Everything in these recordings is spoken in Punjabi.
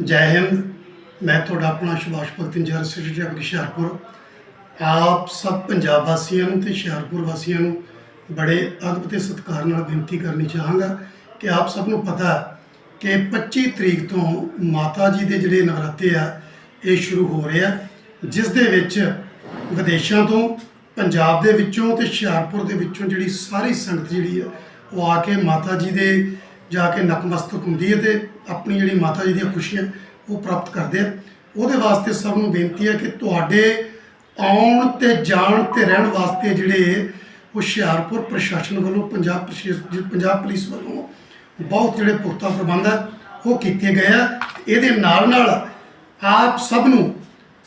ਜੈ ਹਿੰਦ। ਮੈਂ ਤੁਹਾਡਾ ਆਪਣਾ Subhash Bhagat incharge secretary of Hoshiarpur. ਆਪ ਸਭ ਪੰਜਾਬ ਵਾਸੀਆਂ ਨੂੰ ਤੇ ਹੁਸ਼ਿਆਰਪੁਰ ਵਾਸੀਆਂ ਨੂੰ ਬੜੇ ਅਦਬ ਤੇ ਸਤਿਕਾਰ ਨਾਲ ਬੇਨਤੀ ਕਰਨੀ ਚਾਹਾਂਗਾ ਕਿ ਆਪ ਸਭ ਨੂੰ ਪਤਾ ਕਿ 25 ਤਰੀਕ ਤੋਂ ਮਾਤਾ ਜੀ ਦੇ ਜਿਹੜੇ ਨਵਰਾਤੇ ਆ, ਇਹ ਸ਼ੁਰੂ ਹੋ ਰਹੇ ਆ, ਜਿਸ ਦੇ ਵਿੱਚ ਵਿਦੇਸ਼ਾਂ ਤੋਂ, ਪੰਜਾਬ ਦੇ ਵਿੱਚੋਂ ਤੇ ਹੁਸ਼ਿਆਰਪੁਰ ਦੇ ਵਿੱਚੋਂ ਜਿਹੜੀ ਸਾਰੀ ਸੰਗਤ ਜਿਹੜੀ ਆ, ਉਹ ਆ ਕੇ ਮਾਤਾ ਜੀ ਦੇ ਜਾ ਕੇ ਨਤਮਸਤਕ ਹੁੰਦੀ ਹੈ ਤੇ ਆਪਣੀ ਜਿਹੜੀ ਮਾਤਾ ਜੀ ਦੀਆਂ ਖੁਸ਼ੀਆਂ ਉਹ ਪ੍ਰਾਪਤ ਕਰਦੇ ਆ। ਉਹਦੇ ਵਾਸਤੇ ਸਭ ਨੂੰ ਬੇਨਤੀ ਹੈ ਕਿ ਤੁਹਾਡੇ ਆਉਣ ਤੇ ਜਾਣ ਤੇ ਰਹਿਣ ਵਾਸਤੇ ਜਿਹੜੇ ਹੁਸ਼ਿਆਰਪੁਰ ਪ੍ਰਸ਼ਾਸਨ ਵੱਲੋਂ, ਪੰਜਾਬ ਪ੍ਰਸ਼ਾਸਨ ਪੰਜਾਬ ਪੁਲਿਸ ਵੱਲੋਂ ਬਹੁਤ ਜਿਹੜੇ ਪੁਖਤਾ ਪ੍ਰਬੰਧ ਆ, ਉਹ ਕੀਤੇ ਗਏ ਆ। ਇਹਦੇ ਨਾਲ ਨਾਲ ਆਪ ਸਭ ਨੂੰ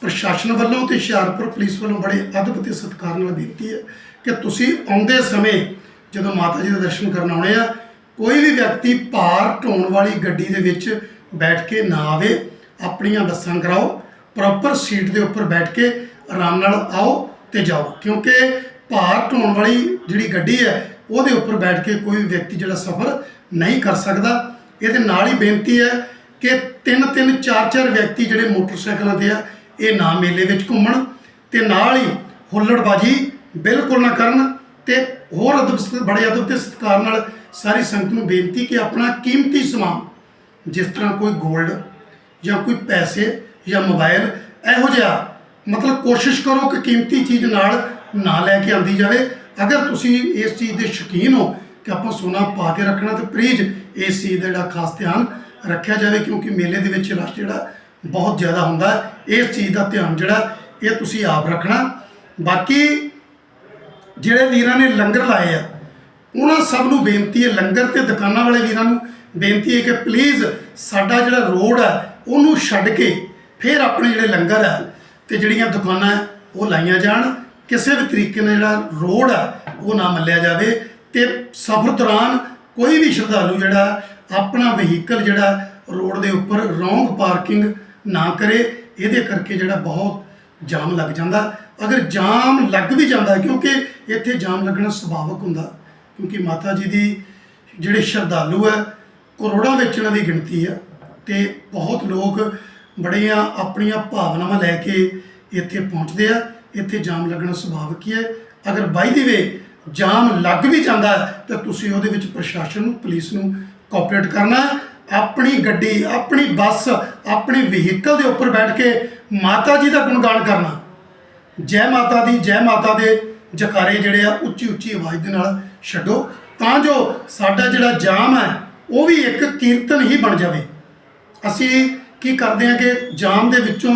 ਪ੍ਰਸ਼ਾਸਨ ਵੱਲੋਂ ਤੇ ਹੁਸ਼ਿਆਰਪੁਰ ਪੁਲਿਸ ਵੱਲੋਂ ਬੜੇ ਅਦਬ ਤੇ ਸਤਿਕਾਰ ਨਾਲ ਬੇਨਤੀ ਹੈ ਕਿ ਤੁਸੀਂ ਆਉਂਦੇ ਸਮੇਂ ਜਦੋਂ ਮਾਤਾ ਜੀ ਦੇ ਦਰਸ਼ਨ ਕਰਨ ਆਉਣੇ ਆ ਕੋਈ ਵੀ ਵਿਅਕਤੀ ਭਾਰ ਢੋਣ ਵਾਲੀ ਗੱਡੀ ਦੇ ਵਿੱਚ ਬੈਠ ਕੇ ਨਾ ਆਵੇ, ਆਪਣੀਆਂ ਬੱਸਾਂ ਕਰਾਓ ਪ੍ਰੋਪਰ ਸੀਟ ਦੇ ਉੱਪਰ ਬੈਠ ਕੇ ਆਰਾਮ ਨਾਲ ਆਓ ਤੇ ਜਾਓ। ਕਿਉਂਕਿ ਭਾਰ ਢੋਣ ਵਾਲੀ ਜਿਹੜੀ ਗੱਡੀ ਹੈ, ਉਹਦੇ ਉੱਪਰ ਬੈਠ ਕੇ ਕੋਈ ਵੀ ਵਿਅਕਤੀ ਜਿਹੜਾ ਸਫ਼ਰ ਨਹੀਂ ਕਰ ਸਕਦਾ। ਇਹਦੇ ਨਾਲ ਹੀ ਬੇਨਤੀ ਹੈ ਕਿ ਤਿੰਨ ਤਿੰਨ ਚਾਰ ਚਾਰ ਵਿਅਕਤੀ ਜਿਹੜੇ ਮੋਟਰਸਾਈਕਲਾਂ ਤੇ ਆ, ਇਹ ਨਾ ਮੇਲੇ ਵਿੱਚ ਘੁੰਮਣ ਤੇ ਨਾਲ ਹੀ ਹੁੱਲੜਬਾਜੀ ਬਿਲਕੁਲ ਨਾ ਕਰਨ ਤੇ ਹੋਰ ਅਦਬ ਬੜੇ ਅਦਬ ਤੇ ਸਤਿਕਾਰ ਨਾਲ ਸਾਰੀ ਸੰਗਤ ਨੂੰ ਬੇਨਤੀ ਕਿ ਆਪਣਾ ਕੀਮਤੀ ਸਮਾਨ, ਜਿਸ ਤਰ੍ਹਾਂ ਕੋਈ 골ਡ ਜਾਂ ਕੋਈ ਪੈਸੇ ਜਾਂ ਮੋਬਾਈਲ ਇਹੋ ਜਿਹਾ ਮਤਲਬ ਕੋਸ਼ਿਸ਼ ਕਰੋ ਕਿ ਕੀਮਤੀ ਚੀਜ਼ ਨਾਲ ਨਾ ਲੈ ਕੇ ਆਂਦੀ ਜਾਵੇ। ਅਗਰ ਤੁਸੀਂ ਇਸ ਚੀਜ਼ ਦੇ ਸ਼ੌਕੀਨ ਹੋ ਕਿ ਆਪਾਂ ਸੋਨਾ ਪਾ ਕੇ ਰੱਖਣਾ, ਤੇ ਪਲੀਜ਼ ਇਸ ਚੀਜ਼ ਦਾ ਜਿਹੜਾ ਖਾਸ ਧਿਆਨ ਰੱਖਿਆ ਜਾਵੇ, ਕਿਉਂਕਿ ਮੇਲੇ ਦੇ ਵਿੱਚ ਰਸ਼ ਜਿਹੜਾ ਬਹੁਤ ਜ਼ਿਆਦਾ ਹੁੰਦਾ ਹੈ। ਇਸ ਚੀਜ਼ ਦਾ ਧਿਆਨ ਜਿਹੜਾ, ਇਹ ਤੁਸੀਂ ਆਪ ਰੱਖਣਾ। ਬਾਕੀ ਜਿਹੜੇ ਵੀਰਾਂ ਨੇ ਲੰਗਰ ਲਾਏ ਆ ਉਹਨਾਂ ਸਭ ਨੂੰ ਬੇਨਤੀ ਹੈ, ਲੰਗਰ ਤੇ ਦੁਕਾਨਾਂ ਵਾਲੇ ਵੀਰਾਂ ਨੂੰ ਬੇਨਤੀ ਹੈ ਕਿ ਪਲੀਜ਼ ਸਾਡਾ ਜਿਹੜਾ ਰੋਡ ਹੈ ਉਹਨੂੰ ਛੱਡ ਕੇ ਫਿਰ ਆਪਣੇ ਜਿਹੜੇ ਲੰਗਰ ਹੈ ਤੇ ਜਿਹੜੀਆਂ ਦੁਕਾਨਾਂ ਹੈ ਉਹ ਲਾਈਆਂ ਜਾਣ। ਕਿਸੇ ਵੀ ਤਰੀਕੇ ਨਾਲ ਜਿਹੜਾ ਰੋਡ ਹੈ ਉਹ ਨਾ ਮੱਲਿਆ ਜਾਵੇ ਤੇ ਸਫ਼ਰ ਦੌਰਾਨ ਕੋਈ ਵੀ ਸ਼ਰਧਾਲੂ ਜਿਹੜਾ ਆਪਣਾ ਵਹੀਕਲ ਜਿਹੜਾ ਰੋਡ ਦੇ ਉੱਪਰ ਰੋਂਗ ਪਾਰਕਿੰਗ ਨਾ ਕਰੇ, ਇਹਦੇ ਕਰਕੇ ਜਿਹੜਾ ਬਹੁਤ ਜਾਮ ਲੱਗ ਜਾਂਦਾ। ਅਗਰ ਜਾਮ ਲੱਗ ਵੀ ਜਾਂਦਾ ਕਿਉਂਕਿ ਇੱਥੇ ਜਾਮ ਲੱਗਣਾ ਸੁਭਾਵਿਕ ਹੁੰਦਾ। ਕਿਉਂਕਿ ਮਾਤਾ ਜੀ ਦੀ ਜਿਹੜੇ ਸ਼ਰਧਾਲੂ ਹੈ ਕਰੋੜਾਂ ਵਿੱਚ ਇਹਨਾਂ ਦੀ ਗਿਣਤੀ ਹੈ ਤੇ ਬਹੁਤ ਲੋਕ ਬੜੀਆਂ ਆਪਣੀਆਂ ਭਾਵਨਾਵਾਂ ਲੈ ਕੇ ਇੱਥੇ ਪਹੁੰਚਦੇ ਆ। ਇੱਥੇ ਜਾਮ ਲੱਗਣਾ ਸੁਭਾਵਿਕ ਹੀ ਹੈ। ਅਗਰ ਬਾਈ ਦੀ ਵੇ ਜਾਮ ਲੱਗ ਵੀ ਜਾਂਦਾ ਤਾਂ ਤੁਸੀਂ ਉਹਦੇ ਵਿੱਚ ਪ੍ਰਸ਼ਾਸਨ ਨੂੰ, ਪੁਲਿਸ ਨੂੰ ਕੋਆਪਰੇਟ ਕਰਨਾ ਆਪਣੀ ਗੱਡੀ, ਆਪਣੀ ਬੱਸ, ਆਪਣੀ ਵਹੀਕਲ ਦੇ ਉੱਪਰ ਬੈਠ ਕੇ ਮਾਤਾ ਜੀ ਦਾ ਗੁਣਗਾਨ ਕਰਨਾ। ਜੈ ਮਾਤਾ ਦੀ, ਜੈ ਮਾਤਾ ਦੇ ਜਕਾਰੇ ਜਿਹੜੇ ਆ, ਉੱਚੀ ਉੱਚੀ ਆਵਾਜ਼ ਦੇ ਨਾਲ ਛੱਡੋ। ਤਾਂ ਜੋ ਸਾਡਾ ਜਿਹੜਾ ਜਾਮ ਹੈ, ਉਹ ਵੀ ਇੱਕ ਕੀਰਤਨ ਹੀ ਬਣ ਜਾਵੇ। ਅਸੀਂ ਕੀ ਕਰਦੇ ਹਾਂ ਕਿ ਜਾਮ ਦੇ ਵਿੱਚੋਂ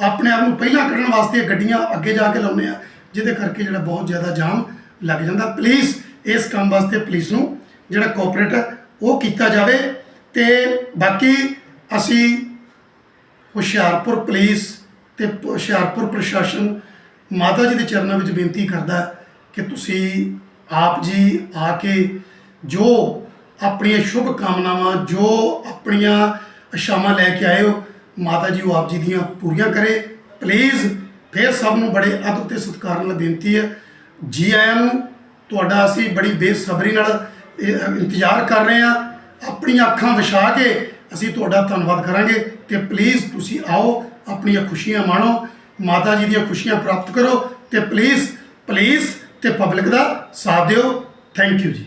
ਆਪਣੇ ਆਪ ਨੂੰ ਪਹਿਲਾਂ ਕੱਢਣ ਵਾਸਤੇ ਗੱਡੀਆਂ ਅੱਗੇ ਜਾ ਕੇ ਲਾਉਂਦੇ ਆ ਜਿਹਦੇ ਕਰਕੇ ਜਿਹੜਾ ਬਹੁਤ ਜ਼ਿਆਦਾ ਜਾਮ ਲੱਗ ਜਾਂਦਾ। ਪਲੀਜ਼ ਇਸ ਕੰਮ ਵਾਸਤੇ ਪੁਲਿਸ ਨੂੰ ਜਿਹੜਾ ਕੋਆਪਰੇਟ ਉਹ ਕੀਤਾ ਜਾਵੇ। ਤੇ ਬਾਕੀ ਅਸੀਂ ਹੁਸ਼ਿਆਰਪੁਰ ਪੁਲਿਸ ਤੇ ਹੁਸ਼ਿਆਰਪੁਰ ਪ੍ਰਸ਼ਾਸਨ ਮਾਤਾ ਜੀ ਦੇ ਚਰਨਾਂ ਵਿੱਚ ਬੇਨਤੀ ਕਰਦਾ ਕਿ ਤੁਸੀਂ ਆਪ ਜੀ ਆ ਕੇ ਜੋ ਆਪਣੀਆਂ ਸ਼ੁਭ ਕਾਮਨਾਵਾਂ, ਜੋ ਆਪਣੀਆਂ ਅਸ਼ਾਵਾਂ ਲੈ ਕੇ ਆਏ ਹੋ, ਮਾਤਾ ਜੀ ਉਹ ਆਪ ਜੀ ਦੀਆਂ ਪੂਰੀਆਂ ਕਰੇ। ਪਲੀਜ਼ ਫਿਰ ਸਭ ਨੂੰ ਬੜੇ ਅਦਬ ਤੇ ਸਤਿਕਾਰ ਨਾਲ ਬੇਨਤੀ ਹੈ। ਜੀ ਆਇਆਂ ਨੂੰ ਤੁਹਾਡਾ ਅਸੀਂ ਬੜੀ ਬੇਸਬਰੀ ਨਾਲ ਇੰਤਜ਼ਾਰ ਕਰ ਰਹੇ ਹਾਂ। ਆਪਣੀਆਂ ਅੱਖਾਂ ਵਿਛਾ ਕੇ ਅਸੀਂ ਤੁਹਾਡਾ ਧੰਨਵਾਦ ਕਰਾਂਗੇ ਤੇ ਪਲੀਜ਼ ਤੁਸੀਂ ਆਓ, ਆਪਣੀਆਂ ਖੁਸ਼ੀਆਂ ਮਾਣੋ। ਮਾਤਾ ਜੀ ਦੀਆਂ ਖੁਸ਼ੀਆਂ ਪ੍ਰਾਪਤ ਕਰੋ ਤੇ ਪਲੀਜ਼ ਪਲੀਜ਼ ਤੇ ਪਬਲਿਕ ਦਾ ਸਾਥ ਦਿਓ। ਥੈਂਕ ਯੂ ਜੀ।